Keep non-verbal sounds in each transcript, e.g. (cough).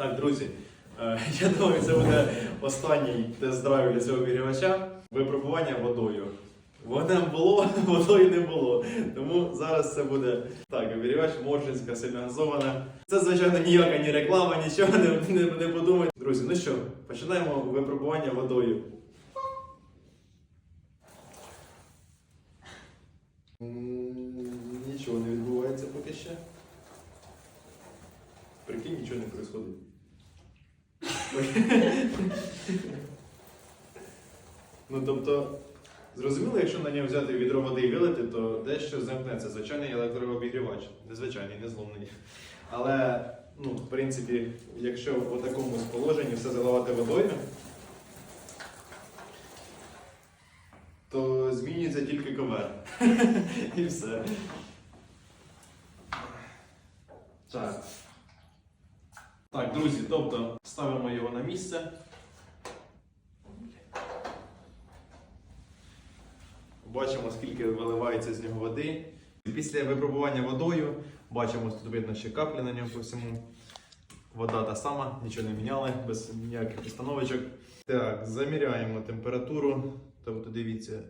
Так, друзі, е, (laughs) я думаю, це буде останній тест-драйв для цього обігрівача. Випробування водою. Вогнем було, (laughs) водою не було. Тому зараз це буде так, обігрівач Моршинська сильно. Це, звичайно, ніяка ні реклама, нічого не, не, не подумайте. Друзі, ну що, починаємо випробування водою. Нічого не відбувається поки ще. Прикинь, нічого не відбувається. ну тобто, зрозуміло, якщо на нього взяти відро води і вилити, то дещо замкнеться. Звичайний електрообігрівач. Незвичайний, не зломний. Але, ну, в принципі, якщо в такому положенні все заливати водою, то змінюється тільки ковер. (laughs) І все. Так. Так, друзі, тобто ставимо його на місце. Бачимо, скільки виливається з нього води. Після випробування водою бачимо, тут видно ще каплі на ньому по всьому. Вода та сама, нічого не міняли, без ніяких установочок. Так, заміряємо температуру. Тобто дивіться,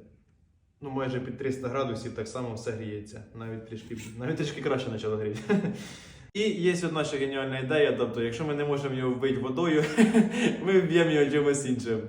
ну майже під 300 градусів так само все гріється. Навіть трішки, навіть трішки краще почало гріти. І є одна ще геніальна ідея, тобто, якщо ми не можемо його вбити водою, (laughs) ми вб'ємо його чимось іншим.